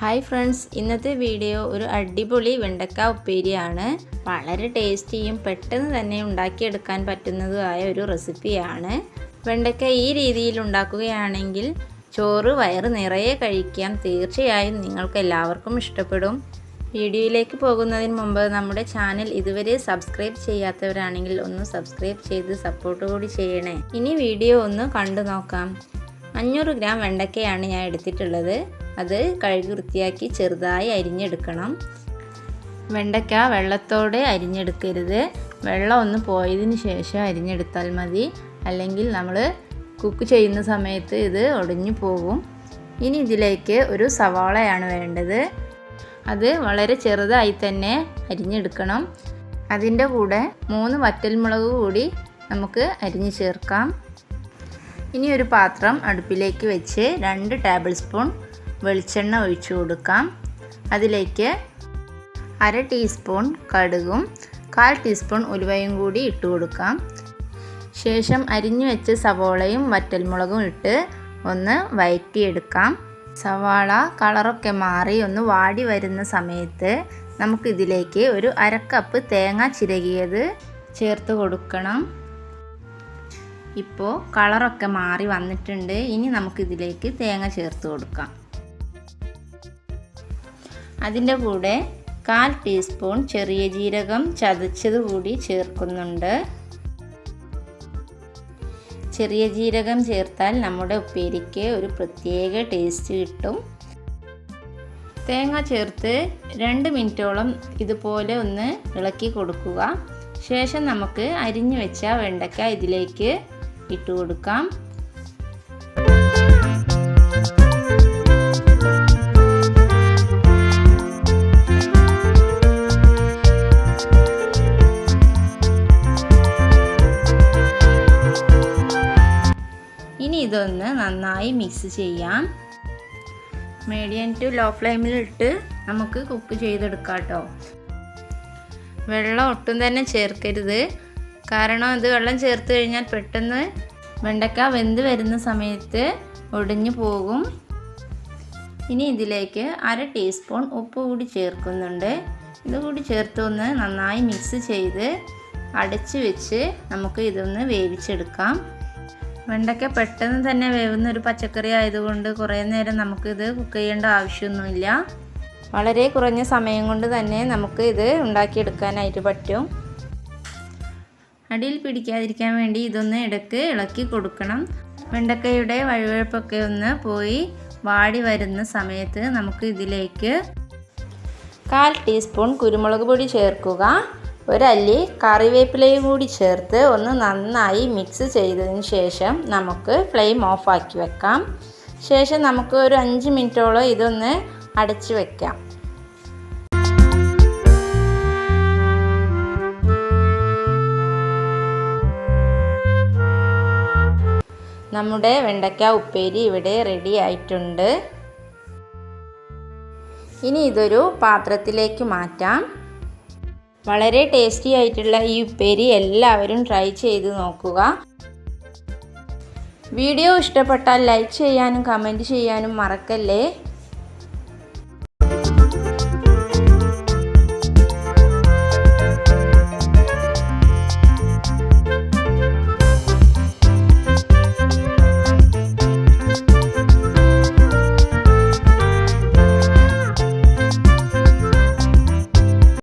Hi friends ഇന്നത്തെ video ഒരു അടിപൊളി വെണ്ടക്ക ഉപ്പേരിയാണ്. വളരെ ടേസ്റ്റിയും പെട്ടെന്ന് തന്നെ ഉണ്ടാക്കിയെടുക്കാൻ പറ്റുന്നതുമായ ഒരു റെസിപ്പിയാണ്. വെണ്ടക്ക ഈ രീതിയിൽ ഉണ്ടാക്കുകയാണെങ്കിൽ ചോറ് വയറ് നിറയെ കഴിക്കാം. തീർച്ചയായും നിങ്ങൾക്ക് എല്ലാവർക്കും ഇഷ്ടപ്പെടും. വീഡിയോയിലേക്ക് പോകുന്നതിന് മുമ്പ് നമ്മുടെ ചാനൽ ഇതുവരെ സബ്സ്ക്രൈബ് ചെയ്യാത്തവരാണെങ്കിൽ ഒന്ന് സബ്സ്ക്രൈബ് ചെയ്ത് സപ്പോർട്ട് കൂടി ചെയ്യണേ. ഇനി വീഡിയോ ഒന്ന് കണ്ടു നോക്കാം അഞ്ഞൂറ് ഗ്രാം വെണ്ടക്കയാണ് ഞാൻ എടുത്തിട്ടുള്ളത്. അത് കഴുകി വൃത്തിയാക്കി ചെറുതായി അരിഞ്ഞെടുക്കണം. വെണ്ടയ്ക്ക വെള്ളത്തോടെ അരിഞ്ഞെടുക്കരുത്. വെള്ളം ഒന്ന് പോയതിന് ശേഷം അരിഞ്ഞെടുത്താൽ മതി. അല്ലെങ്കിൽ നമ്മൾ കുക്ക് ചെയ്യുന്ന സമയത്ത് ഇത് ഒടിഞ്ഞു പോകും. ഇനി ഇതിലേക്ക് ഒരു സവാളയാണ് വേണ്ടത്. അത് വളരെ ചെറുതായി തന്നെ അരിഞ്ഞെടുക്കണം. അതിന്റെ കൂടെ മൂന്ന് വറ്റൽമുളക് കൂടി നമുക്ക് അരിഞ്ഞു ചേർക്കാം. ഇനി ഒരു പാത്രം അടുപ്പിലേക്ക് വെച്ച് രണ്ട് ടേബിൾ സ്പൂൺ വെളിച്ചെണ്ണ ഒഴിച്ചു കൊടുക്കാം. അതിലേക്ക് അര ടീസ്പൂൺ കടുകും കാൽ ടീസ്പൂൺ ഉലുവയും കൂടി ഇട്ട് കൊടുക്കാം. ശേഷം അരിഞ്ഞു വെച്ച സവോളയും വറ്റൽമുളകും ഇട്ട് ഒന്ന് വയറ്റിയെടുക്കാം. സവാള കളറൊക്കെ മാറി ഒന്ന് വാടി വരുന്ന സമയത്ത് നമുക്കിതിലേക്ക് ഒരു അരക്കപ്പ് തേങ്ങ ചിരകിയത് ചേർത്ത് കൊടുക്കണം. ഇപ്പോൾ കളറൊക്കെ മാറി വന്നിട്ടുണ്ട്. ഇനി നമുക്കിതിലേക്ക് തേങ്ങ ചേർത്ത് കൊടുക്കാം. അതിന്റെ കൂടെ കാൽ ടീസ്പൂൺ ചെറിയ ജീരകം ചതച്ചത് കൂടി ചേർക്കുന്നുണ്ട്. ചെറിയ ജീരകം ചേർത്താൽ നമ്മുടെ ഉപ്പേരിക്ക് ഒരു പ്രത്യേക ടേസ്റ്റ് കിട്ടും. തേങ്ങ ചേർത്ത് രണ്ട് മിനിറ്റോളം ഇതുപോലെ ഒന്ന് ഇളക്കി കൊടുക്കുക. ശേഷം നമുക്ക് അരിഞ്ഞു വെച്ച വെണ്ടയ്ക്ക ഇതിലേക്ക് ഇട്ട് കൊടുക്കാം. ഇനി ഇതൊന്ന് നന്നായി മിക്സ് ചെയ്യാം. മീഡിയം ടു ലോ ഫ്ലെയിമിലിട്ട് നമുക്ക് കുക്ക് ചെയ്തെടുക്കാം കേട്ടോ. വെള്ളം ഒട്ടും തന്നെ ചേർക്കരുത്. കാരണം ഇത് വെള്ളം ചേർത്ത് കഴിഞ്ഞാൽ പെട്ടെന്ന് വെണ്ടക്ക വെന്ത് വരുന്ന സമയത്ത് ഒടിഞ്ഞു പോകും. ഇനി ഇതിലേക്ക് അര ടീസ്പൂൺ ഉപ്പ് കൂടി ചേർക്കുന്നുണ്ട്. ഇതുകൂടി ചേർത്ത് ഒന്ന് നന്നായി മിക്സ് ചെയ്ത് അടച്ച് വെച്ച് നമുക്ക് ഇതൊന്ന് വേവിച്ചെടുക്കാം. വെണ്ടയ്ക്ക പെട്ടെന്ന് തന്നെ വേവുന്ന ഒരു പച്ചക്കറി ആയതുകൊണ്ട് കുറേ നേരം നമുക്കിത് കുക്ക് ചെയ്യേണ്ട ആവശ്യമൊന്നുമില്ല. വളരെ കുറഞ്ഞ സമയം കൊണ്ട് തന്നെ നമുക്ക് ഇത് ഉണ്ടാക്കിയെടുക്കാനായിട്ട് പറ്റും. അടിയിൽ പിടിക്കാതിരിക്കാൻ വേണ്ടി ഇതൊന്ന് ഇടയ്ക്ക് ഇളക്കി കൊടുക്കണം. വെണ്ടക്കയുടെ വഴുവഴുപ്പൊക്കെ ഒന്ന് പോയി വാടി വരുന്ന സമയത്ത് നമുക്ക് ഇതിലേക്ക് കാൽ ടീസ്പൂൺ കുരുമുളക് പൊടി ചേർക്കുക. ഒരല്ലി കറിവേപ്പിലയും കൂടി ചേർത്ത് ഒന്ന് നന്നായി മിക്സ് ചെയ്തതിന് ശേഷം നമുക്ക് ഫ്ലെയിം ഓഫാക്കി വെക്കാം. ശേഷം നമുക്ക് ഒരു അഞ്ച് മിനിറ്റോളം ഇതൊന്ന് അടച്ചു വെക്കാം. നമ്മുടെ വെണ്ടയ്ക്ക ഉപ്പേരി ഇവിടെ റെഡി ആയിട്ടുണ്ട്. ഇനി ഇതൊരു പാത്രത്തിലേക്ക് മാറ്റാം. വളരെ ടേസ്റ്റി ആയിട്ടുള്ള ഈ ഉപ്പേരി എല്ലാവരും ട്രൈ ചെയ്ത് നോക്കുക. വീഡിയോ ഇഷ്ടപ്പെട്ടാൽ ലൈക്ക് ചെയ്യാനും കമന്റ് ചെയ്യാനും മറക്കല്ലേ?